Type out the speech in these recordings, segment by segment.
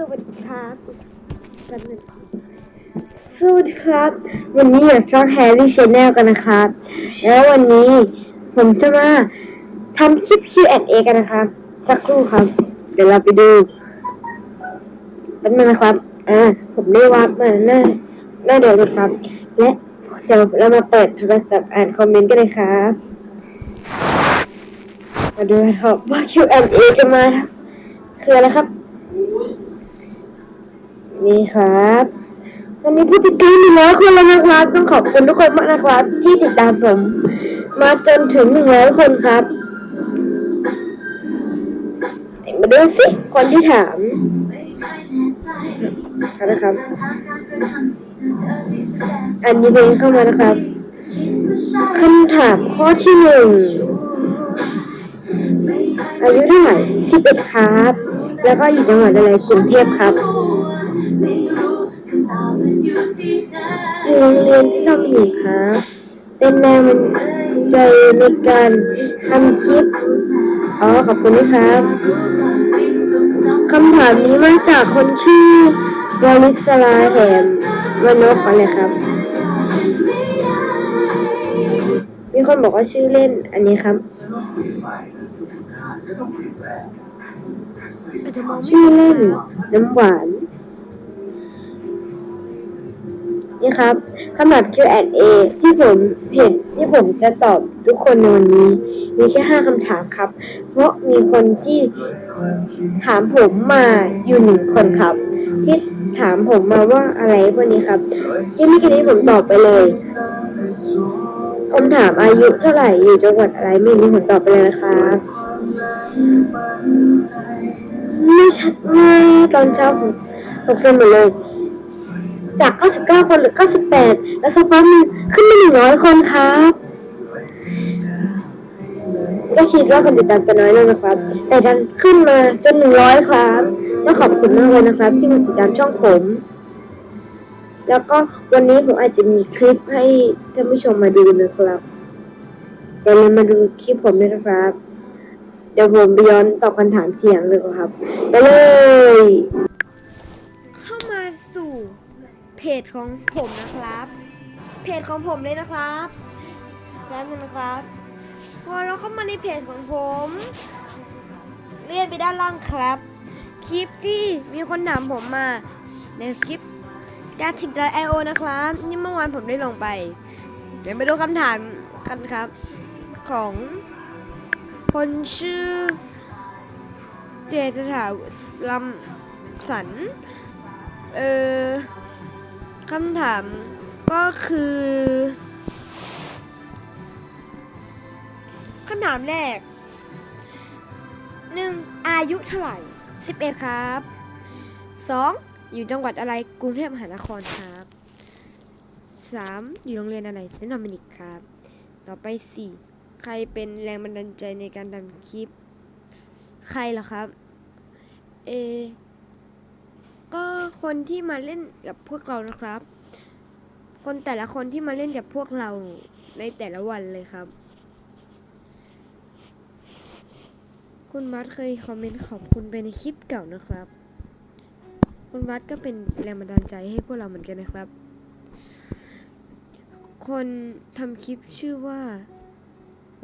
สวัสดีครับแป๊บนึงสวัสดีครับ วันนี้อยู่ช่องแฮร์รี่ชแนลกันนะครับ แล้ววันนี้ผมจะมาทำคลิป Q&A กันนะครับ สักครู่ครับ เดี๋ยวเราไปดูแป๊บนึงนะครับ อ่า ผมได้วาดมาหน้าหน้าเดียวกันครับ และเดี๋ยวเรามาเปิดโทรศัพท์อ่านคอมเมนต์กันเลยครับ มาดูครับว่า Q&A กันมาคืออะไรครับ นี่ครับวันนี้ผู้ติดตามหนึ่งร้อยคนแล้วนะครับต้องขอบคุณทุกคนมากนะครับ ที่ติดตามผม มาจนถึงหนึ่งร้อยคนครับมาดูสิคนที่ถามนะครับ อันนี้เพลงเข้ามานะครับคำถามข้อที่หนึ่งอายุเท่าไหร่สิบเอ็ดครับ แล้วก็อยู่จังหวัดอะไรกรุงเทพครับ โรงเรียนที่เราอยู่ครับเป็นแรงมันใจในการทำคลิป อ๋อ ขอบคุณนะครับคำถามนี้มาจากคนชื่อวลิศลาแหมวนกอะไรครับ มีคนบอกว่าชื่อเล่นอันนี้ครับอาจจะมองไม่ชื่อเห็นเล่นครับน้ำหวาน นี่ครับคำถาม Q&A ที่ผมเห็นที่ผมจะตอบทุกคนในวันนี้ มีแค่ห้าคำถามครับ เพราะมีคนที่ถามผมมาอยู่หนึ่งคนครับ ที่ถามผมมาว่าอะไรพวกนี้ครับ ที่เมื่อกี้นี้ผมตอบไปเลยผมถามอายุเท่าไหร่อยู่จังหวัดอะไรไม่รู้ผมตอบไปเลยนะครับไม่ชัดไม่ตอนเช้าผมตกใจหมดเลย จาก 99 คนเหรือ 98 แล้วสักพักหนึงขึ้นมา100 คนครับ ก็คิดว่าคนติดตามจะน้อยลงนะครับ แต่ดันขึ้นมาจน 100 ครับก็ขอบคุณมากเลยนะครับ ที่มาติดตามช่องผม แล้วก็วันนี้ผมอาจจะมีคลิปให้ท่านผู้ชมมาดูนะครับอย่าลืมมาดูคลิปผมด้วยนะครับ เดี๋ยวผมไปย้อนตอบคำถามเสียงเลยครับ ไปเลย จของผมนะครับ เพจของผมเลยนะครับแล้วนึงนะครับ พอเราเข้ามาในเพจของผม เลื่อนไปด้านล่างครับ คลิปที่มีคนถามผมมาในคลิปการชิงไอโอนะครับ นี่เมื่อวานผมได้ลงไป เดี๋ยวไปดูคำถามกันครับ ของคนชื่อเจตถาลำสัน เออ คำถามก็คือคำถามแรกหนึ่งอายุเท่าไหร่สิบเอ็ดครับสองอยู่จังหวัดอะไรกรุงเทพมหานครครับสามอยู่โรงเรียนอะไรเซนต์โดมินิกครับ ต่อไปสี่ใครเป็นแรงบันดาลใจในการทำคลิป ใครเหรอครับ เอ คนที่มาเล่นกับพวกเรานะครับ คนแต่ละคนที่มาเล่นกับพวกเราในแต่ละวันเลยครับ คุณวัดเคยคอมเมนต์ขอบคุณไปในคลิปเก่านะครับ คุณวัดก็เป็นแรงบันดาลใจให้พวกเราเหมือนกันนะครับ คนทำคลิปชื่อว่า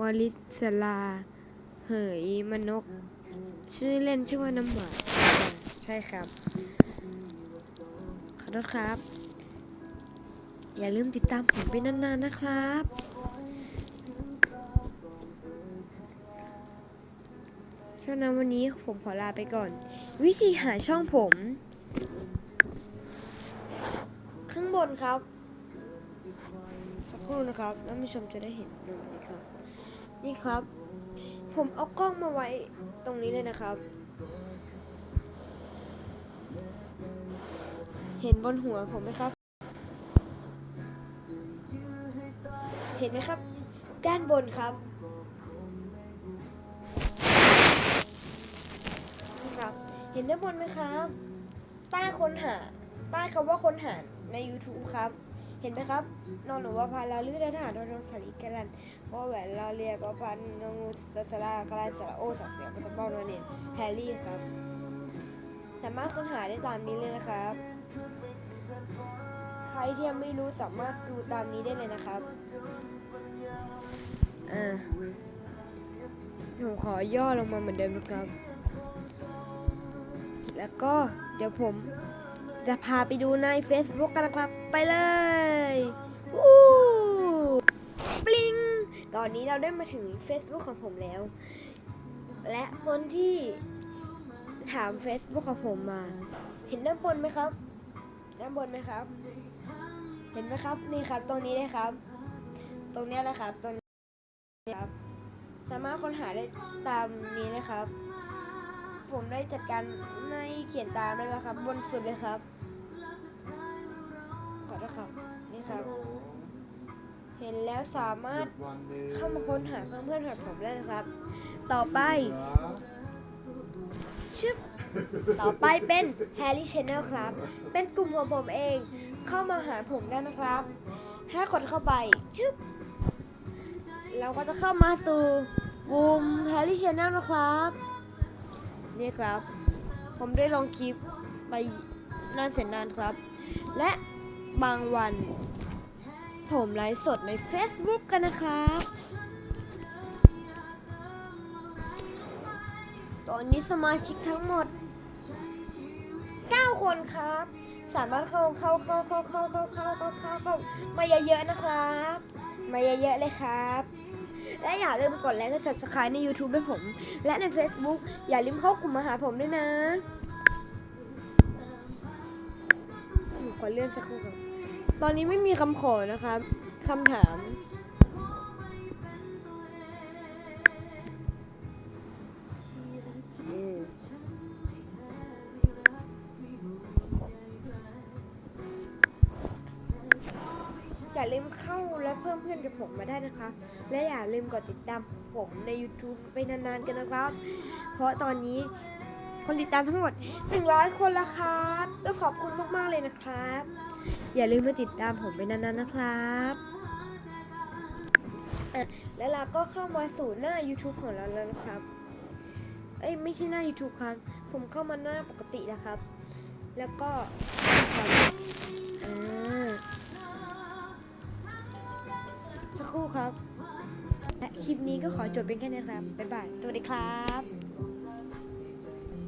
วาลิศลา เหยมนก ชื่อเล่นชื่อว่าน้ำหวานใช่ครับ ขอโทษครับ อย่าลืมติดตามผมไปนานๆนะครับ ช่วงนั้นวันนี้ผมขอลาไปก่อน วิธีหาช่องผม ข้างบนครับ สักครู่นะครับท่านผู้ชมจะได้เห็นดูนี่ครับ นี่ครับ ผมเอากล้องมาไว้ตรงนี้เลยนะครับ เห็นบนหัวผมไหมครับ เห็นไหมครับ ด้านบนครับนี่ครับ เห็นด้านบนไหมครับ ใต้ค้นหา ใต้คำว่าค้นหาใน YouTube ครับ เห็นไหมครับ นอนหนูว่าพาลาลื่นทหารโดนสาริกรันว่าแหวนลาเรียก็พันงงูสสลากรันสระโอสักเสียงเป็นเป้านเนนแฮร์รี่ครับ สามารถค้นหาได้ตามนี้เลยนะครับ ใครที่ยังไม่รู้สามารถดูตามนี้ได้เลยนะครับอ่าผมขอย่อลงมาเหมือนเดิมนะครับ แล้วก็เดี๋ยวผมจะพาไปดูใน Facebook กันนะครับ ไปเลยวู้ปลิง ตอนนี้เราได้มาถึง Facebook ของผมแล้ว และคนที่ถาม Facebook ของผมมา เห็นด้านบนไหมครับ ด้านบนไหมครับ เห็นไหมครับ นี่ครับ ตรงนี้เลยครับ ตรงเนี้ยแหละครับ ตรงนี้ครับ สามารถค้นหาได้ตามนี้เลยครับ ผมได้จัดการในเขียนตามด้วยแล้วครับ บนสุดเลยครับกดนะครับ นี่ครับ เห็นแล้วสามารถเข้ามาค้นหาเพื่อนๆของผมได้นะครับ ต่อไปชึบ ต่อไปเป็น Harry Channel ครับ เป็นกลุ่มของผมเอง เข้ามาหาผมได้นะครับ ถ้ากดเข้าไปชึบเราก็จะเข้ามาสู่กลุ่ม Harry Channel นะครับ นี่ครับ ผมได้ลองคลิปไปนานแสนนานครับ และบางวัน ผมไลฟ์สดใน Facebook กันนะครับตอนนี้สมาชิกทั้งหมด 9คนครับ สามารถเข้าเข้าเข้าเข้าเข้าเข้าเข้าเข้าเข้าเข้ามาเยอะๆนะครับ มาเยอะๆเลยครับ และอย่าลืมกดไลค์กด subscribe ใน YouTube ให้ผม และใน Facebook อย่าลืมเข้ากลุ่มมาหาผมด้วยนะขอเลื่อนสักครู่ตอนนี้ไม่มีคำขอนะครับคำถามาลืมเข้าและเพิ่มเพื่อนกับผมมาได้นะคะและอย่าลืมกดติดตามผมใน YouTube ไปนานๆกันนะครับ เพราะตอนนี้คนติดตามทั้งหมด 100 คนแล้วครับต้องขอบคุณมากๆเลยนะครับ อย่าลืมมาติดตามผมไปนานๆนะครับอะแล้วเราก็เข้ามาสู่หน้า YouTube ของเราแล้วนะครับ เอ้ยไม่ใช่หน้า YouTube ครับ ผมเข้ามาหน้าปกตินะครับ แล้วก็อ่า สักครู่ครับ และคลิปนี้ก็ขอจบเป็นแค่นี้ครับ บ๊ายบาย สวัสดีครับ